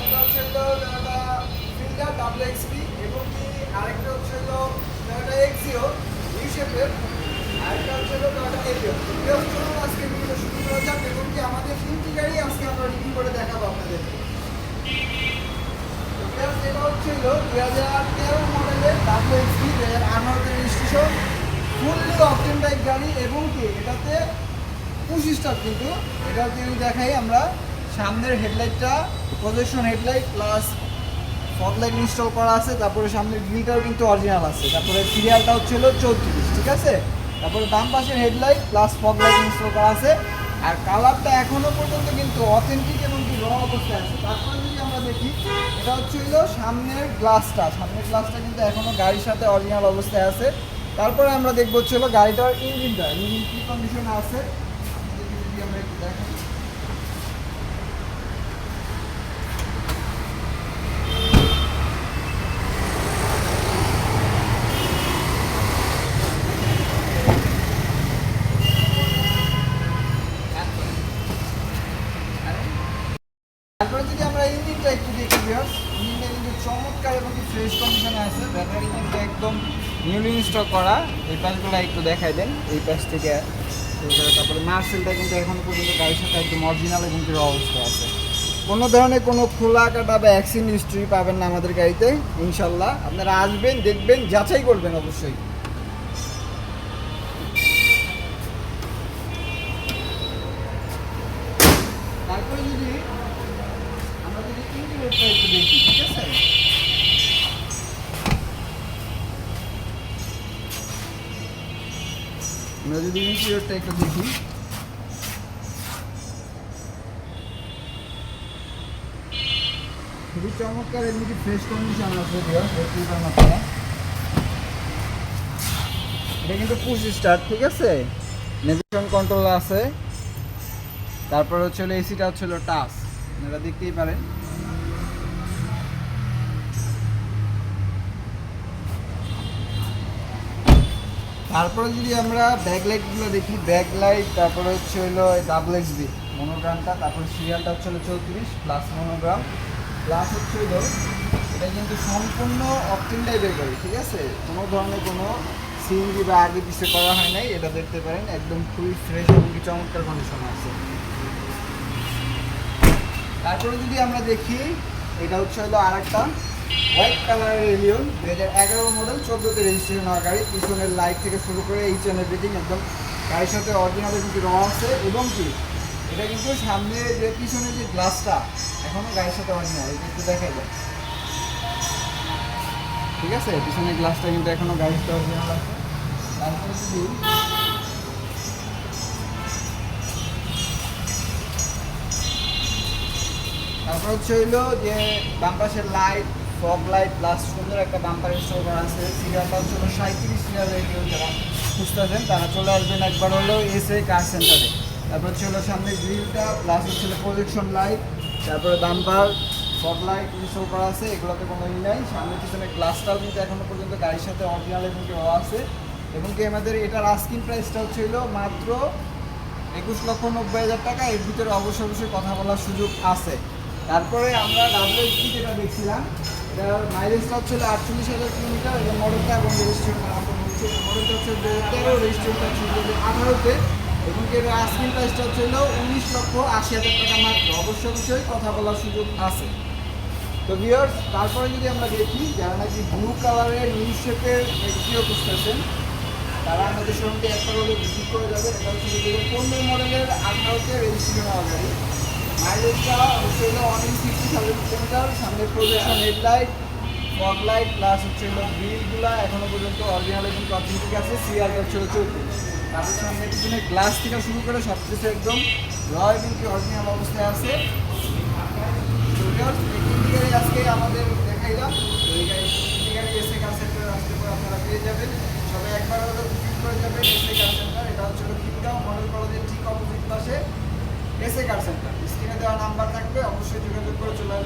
একটা হচ্ছে হলো ফিল্ডার ডাবল এক্সপি এবং কি আরেকটা হচ্ছে হলো টয়োটা এক্সিও ইউ শেপের আরেকটা হচ্ছে হলো টয়োটা এলিও ভিউয়ার্স চলুন আজকে ভিডিও শুরু করা যাক এবং কি আমাদের তিনটি গাড়ি আজকে আমরা রিভিউ করে দেখাবো আপনাদেরকে হচ্ছিল দুই হাজার তেরো মডেলের ডাব্লিউ এক্সপি দুই হাজার আঠারোতে রেজিস্ট্রেশন, ফুললি অপটেন টাইপ গাড়ি এবং কি, এটাতে পঁচিশ কিন্তু, এটা যদি দেখাই আমরা, সামনের হেডলাইটটা projection headlight plus fog light install করা আছে, তারপরে সামনের গ্রিলটাও কিন্তু অরিজিনাল আছে, তারপরে সিরিয়ালটা হচ্ছিল চৌত্রিশ, ঠিক আছে? তারপরে বাম পাশের headlight plus fog light install করা আছে আর কালারটা এখনও পর্যন্ত কিন্তু অথেন্টিক এবং কি র অবস্থায় আছে। তারপরে যদি আমরা দেখি, এটা হচ্ছে হলো সামনের গ্লাসটা সামনের গ্লাসটা কিন্তু এখনও গাড়ির সাথে অরিজিনাল অবস্থায় আছে। তারপরে আমরা দেখব হচ্ছে হলো গাড়িটার ইঞ্জিনটা। ইঞ্জিন কি কন্ডিশনে আছে যদি আমরা একটু দেখেন তারপরে যদি আমরা ইঞ্জিনটা একটু দেখি চমৎকার এবং ফ্রেশ আছে ব্যাটারি কিন্তু একদম করা। এই পাশগুলো একটু দেখাই দেন, এই তারপরে কিন্তু পর্যন্ত গাড়ির সাথে এবং অবস্থা আছে। কোনো ধরনের কোনো খোলা কাটা বা অ্যাক্সিডেন্ট হিস্ট্রি পাবেন না আমাদের গাড়িতে, ইনশাল্লাহ। আপনারা আসবেন, দেখবেন, যাচাই করবেন অবশ্যই। ইন্টিগ্রেটটা একটু দেখি ঠিক আছে আমরা যদি ইন্টিরিয়রটা একটু দেখি খুবই চমৎকার এমনি ফ্রেশ কন্ডিশন আছে এটা কিন্তু পুশ স্টার্ট ঠিক আছে নেভিগেশন কন্ট্রোল আছে তারপর হচ্ছে এসিটা হচ্ছে টাচ আপনারা দেখতেই পারেন তারপরে যদি আমরা ব্যাক লাইটগুলো দেখি, ব্যাক লাইট, তারপরে হচ্ছে হলো ডাবল এক্স বি মনোগ্রামটা তারপরে সিরিয়ালটা হচ্ছে হলো চৌত্রিশ প্লাস মনোগ্রাম প্লাস হচ্ছে হলো, এটা কিন্তু সম্পূর্ণ অপটিন টাইপের গাড়ি ঠিক আছে? কোনো ধরনের কোনো সিএনজি বা আগে পিছে করা হয় নাই, এটা দেখতে পারেন, একদম খুবই ফ্রেশ এবং চমৎকার কন্ডিশন আছে। তারপরে যদি আমরা দেখি, এটা হচ্ছে হলো আর একটা হোয়াইট কালারের এলিয়ন দু হাজার এগারো মডেল চোদ্দোতে রেজিস্ট্রেশন হওয়া গাড়ি, পিছনের লাইট থেকে শুরু করে এইচ এন এভরিথিং একদম। গাড়ির সাথে অরিজিনাল কিন্তু র আছে, এবং কি, এটা কিন্তু সামনে যে পিছনের যে গ্লাসটা এখনও গাড়ির সাথে অরিজিনাল এটা একটু দেখা যায় ঠিক আছে? পিছনের গ্লাসটা কিন্তু এখনও গাড়ির সাথে অরিজিনাল আছে। তারপরে যদি তারপর হচ্ছে হইল যে বাম পাশের লাইট ফগ লাইট প্লাস সুন্দর একটা বাম্পার ইনস্টল করা আছে সিরিয়ালটা হচ্ছে হলো সাঁত্রিশ সিরিয়ালের কেউ যারা খুঁজতেছেন, তারা চলে আসবেন একবার হলো এসে কার সেন্টারে তারপর হচ্ছে হলো সামনে গ্রিলটা প্লাস হচ্ছে প্রজেকশন লাইট তারপরে বাম্পার ফগ লাইট ইনস্টল করা আছে, এগুলোতে কোনো ই নাই। সামনে পিছনে গ্লাসটাও কিন্তু এখনও পর্যন্ত গাড়ির সাথে অরিজিনাল এবং কি হওয়া আছে। এবং কি আমাদের এটার আস্কিং প্রাইসটা হলো মাত্র একুশ লক্ষ নব্বই হাজার টাকা। এর ভিতরে অবশ্যই অবশ্যই কথা বলার সুযোগ আছে। তারপরে আমরা ডাব্লিউ যেটা দেখছিলাম এটার মাইলেজটা হচ্ছে আটচল্লিশ হাজার কিলোমিটার মডেলটা এবং রেজিস্ট্রেশন আমরা বলছি মডেলটা হচ্ছে রেজিস্ট্রেশনটা হচ্ছে দু হাজার আঠারোতে। এবং কি এটার আস্কিং প্রাইসটা হচ্ছে উনিশ লক্ষ আশি হাজার টাকা মাত্র। অবশ্যই অবশ্যই কথা বলার সুযোগ আছে। তো ভিউয়ার্স তারপরে যদি আমরা দেখি, যারা নাকি ব্লু কালারের নিউ শেপের এক্সিও তারা আমাদের সঙ্গে একটা হলে ভিজিট করে যাবে। এটা হচ্ছে দু হাজার পনেরো মডেলের আঠারোতে রেজিস্ট্রেশন হওয়া গাড়ি। মাইলেজটা হচ্ছে অনেক ফিফটি থাউজেন্ড কিলোমিটার সামনে projection headlight fog light plus হচ্ছে হলো গ্রিলগুলো এখনও পর্যন্ত অরিজিনাল এবং অথেন্টিক আছে সিআর হচ্ছে চৌত্রিশ। তারপর সামনে পিছনে গ্লাস থেকে শুরু করে সব কিছু একদম র এবং কি অরিজিনাল অবস্থায় আছে। আজকে আমাদের দেখাইলাম। এই গাড়ি এসে সেন্টারে আসতে পরে আপনারা পেয়ে যাবেন। সবাই একবার হলো ভিজিট করে যাবেন, এসে কার সেন্টার এটা হচ্ছে হলো খিলগাঁও মডেল কলেজের ঠিক অপোজিট পাশে এসে কার সেন্টার স্ক্রিনে দেওয়া নাম্বার থাকবে অবশ্যই যোগাযোগ করে চলে